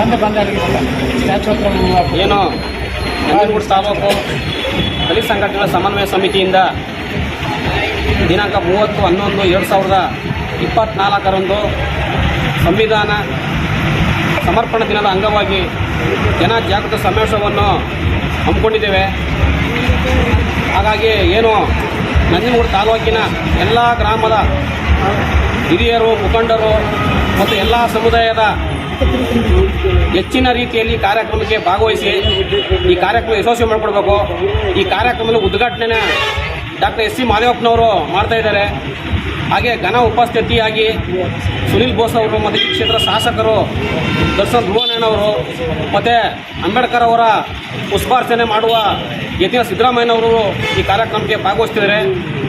ಬಂದು ಬಂದಾಳಿಗೆ ಸ್ಟ್ಯಾಚು ಏನು ನಂಜನಗೂಡು ತಾಲೂಕು ದಲಿತ ಸಂಘಟನೆಗಳ ಸಮನ್ವಯ ಸಮಿತಿಯಿಂದ ದಿನಾಂಕ ಮೂವತ್ತು, ಹನ್ನೊಂದು, ಎರಡು ಸಾವಿರದ ಇಪ್ಪತ್ತ್ನಾಲ್ಕರಂದು ಸಂವಿಧಾನ ಸಮರ್ಪಣಾ ದಿನದ ಅಂಗವಾಗಿ ಜನ ಜಾಗೃತ ಸಮಾವೇಶವನ್ನು ಹಮ್ಮಿಕೊಂಡಿದ್ದೇವೆ. ಹಾಗಾಗಿ ಏನು ನಂಜನಗೂಡು ತಾಲೂಕಿನ ಎಲ್ಲ ಗ್ರಾಮದ ಹಿರಿಯರು, ಮುಖಂಡರು ಮತ್ತು ಎಲ್ಲ ಸಮುದಾಯದ ಹೆಚ್ಚಿನ ರೀತಿಯಲ್ಲಿ ಕಾರ್ಯಕ್ರಮಕ್ಕೆ ಭಾಗವಹಿಸಿ ಈ ಕಾರ್ಯಕ್ರಮ ಯಶಸ್ವಿ ಮಾಡಿಕೊಡ್ಬೇಕು. ಈ ಕಾರ್ಯಕ್ರಮದ ಉದ್ಘಾಟನೆ ಡಾಕ್ಟರ್ ಎಸ್ ಸಿ ಮಾದೇವಪ್ಪನವರು ಮಾಡ್ತಾ ಇದ್ದಾರೆ. ಹಾಗೆ ಘನ ಉಪಸ್ಥಿತಿಯಾಗಿ ಸುನಿಲ್ ಬೋಸ್ ಅವರು ಮತ್ತು ಈ ಕ್ಷೇತ್ರ ಶಾಸಕರು ದರ್ಶನ್ ಧ್ರುವಣ್ಣನವರು ಮತ್ತು ಅಂಬೇಡ್ಕರ್ ಅವರ ಪುಷ್ಪಾರ್ಚನೆ ಮಾಡುವ ಯತಿನ ಸಿದ್ದರಾಮಯ್ಯನವರು ಈ ಕಾರ್ಯಕ್ರಮಕ್ಕೆ ಭಾಗವಹಿಸ್ತಿದ್ದಾರೆ.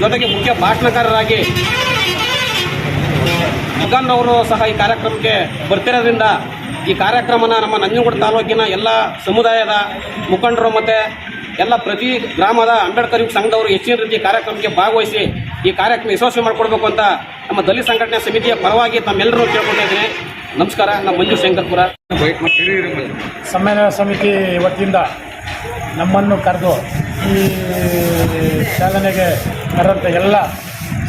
ಜೊತೆಗೆ ಮುಖ್ಯ ಭಾಷಣಕಾರರಾಗಿ ಮುಗನ್ ಅವರು ಸಹ ಈ ಕಾರ್ಯಕ್ರಮಕ್ಕೆ ಬರ್ತಿರೋದ್ರಿಂದ ಈ ಕಾರ್ಯಕ್ರಮನ ನಮ್ಮ ನಂಜನಗೂಡು ತಾಲೂಕಿನ ಎಲ್ಲ ಸಮುದಾಯದ ಮುಖಂಡರು ಮತ್ತು ಎಲ್ಲ ಪ್ರತಿ ಗ್ರಾಮದ ಅಂಬೇಡ್ಕರ್ ಸಂಘದವರು ಹೆಚ್ಚಿನ ರೀತಿ ಕಾರ್ಯಕ್ರಮಕ್ಕೆ ಭಾಗವಹಿಸಿ ಈ ಕಾರ್ಯಕ್ರಮ ಯಶಸ್ವಿ ಮಾಡಿಕೊಡ್ಬೇಕು ಅಂತ ನಮ್ಮ ದಲಿತ ಸಂಘಟನೆ ಸಮಿತಿಯ ಪರವಾಗಿ ತಮ್ಮೆಲ್ಲರೂ ಕೇಳ್ಕೊತಾ ನಮಸ್ಕಾರ ನಮ್ಮ ಮಂಜು ಶಂಕರ್ಪುರ. ಸಮ್ಮೇಳನ ಸಮಿತಿ ವತಿಯಿಂದ ನಮ್ಮನ್ನು ಕರೆದು ಈ ಚಾಲನೆಗೆ ಬರುವಂಥ ಎಲ್ಲ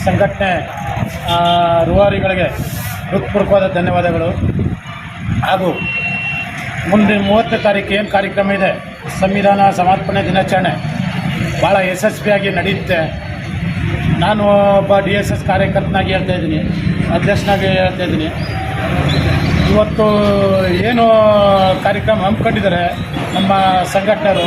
ಸಂಘಟನೆ ರೂವಾರಿಗಳಿಗೆ ಹೃತ್ಪೂರ್ವಕವಾದ ಧನ್ಯವಾದಗಳು. ಹಾಗೂ ಮುಂದಿನ ಮೂವತ್ತನೇ ತಾರೀಕು ಏನು ಕಾರ್ಯಕ್ರಮ ಇದೆ? ಸಂವಿಧಾನ ಸಮರ್ಪಣೆ ದಿನಾಚರಣೆ. ಭಾಳ ಯಶಸ್ವಿಯಾಗಿ ನಡೆಯುತ್ತೆ. ನಾನು ಒಬ್ಬ ಡಿ ಎಸ್ ಎಸ್ ಕಾರ್ಯಕರ್ತನಾಗಿ ಹೇಳ್ತಾ ಇದ್ದೀನಿ. ಅಧ್ಯಕ್ಷನಾಗಿ ಹೇಳ್ತಾ ಇದ್ದೀನಿ. ಇವತ್ತು ಏನು ಕಾರ್ಯಕ್ರಮ ಹಮ್ಮಿಕೊಂಡಿದ್ದಾರೆ ನಮ್ಮ ಸಂಘಟನೆಯರು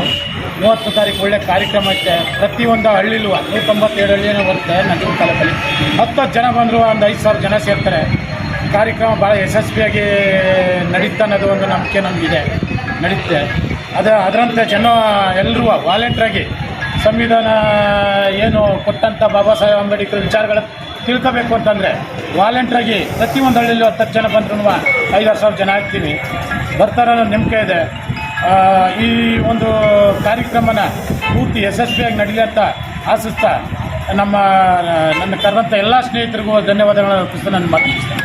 ಮೂವತ್ತು ತಾರೀಕು ಒಳ್ಳೆ ಕಾರ್ಯಕ್ರಮ ಐತೆ. ಪ್ರತಿಯೊಂದು ಹಳ್ಳಿಲೂ ನೂರ ತೊಂಬತ್ತೇಳು ಹಳ್ಳಿನೂ ಬರುತ್ತೆ ನಗರ ತಾಲೂಕಲ್ಲಿ. ಹತ್ತು ಜನ ಬಂದರು, ಒಂದು ಐದು ಸಾವಿರ ಜನ ಸೇರ್ತಾರೆ. ಕಾರ್ಯಕ್ರಮ ಭಾಳ ಯಶಸ್ವಿಯಾಗಿ ನಡೀತಾ ಅನ್ನೋದು ಒಂದು ನಂಬಿಕೆ ನಮಗಿದೆ. ನಡೀತೆ. ಅದ ಅದರಂತೆ ಜನ ಎಲ್ಲರೂ ವಾಲೆಂಟ್ರಾಗಿ ಸಂವಿಧಾನ ಏನು ಕೊಟ್ಟಂಥ ಬಾಬಾ ಸಾಹೇಬ್ ಅಂಬೇಡ್ಕರ್ ವಿಚಾರಗಳ ತಿಳ್ಕೋಬೇಕು ಅಂತಂದರೆ ವಾಲೆಂಟ್ರಾಗಿ ಪ್ರತಿಯೊಂದು ಹಳ್ಳಿಯಲ್ಲೂ ಹತ್ತು ಜನ ಬಂದ್ರೂ ಐದಾರು ಸಾವಿರ ಜನ ಆಗ್ತೀವಿ. ಬರ್ತಾರೋ ನಂಬಿಕೆ ಇದೆ. ಈ ಒಂದು ಕಾರ್ಯಕ್ರಮನ ಪೂರ್ತಿ ಯಶಸ್ವಿಯಾಗಿ ನಡೀಲಿ ಅಂತ ಆಶಿಸ್ತಾ ನಮ್ಮ, ನನ್ನ ಕರೆದಂಥ ಎಲ್ಲ ಸ್ನೇಹಿತರಿಗೂ ಧನ್ಯವಾದಗಳನ್ನು ಅರ್ಪಿಸ್ತಾ ನನ್ನ ಮಾತು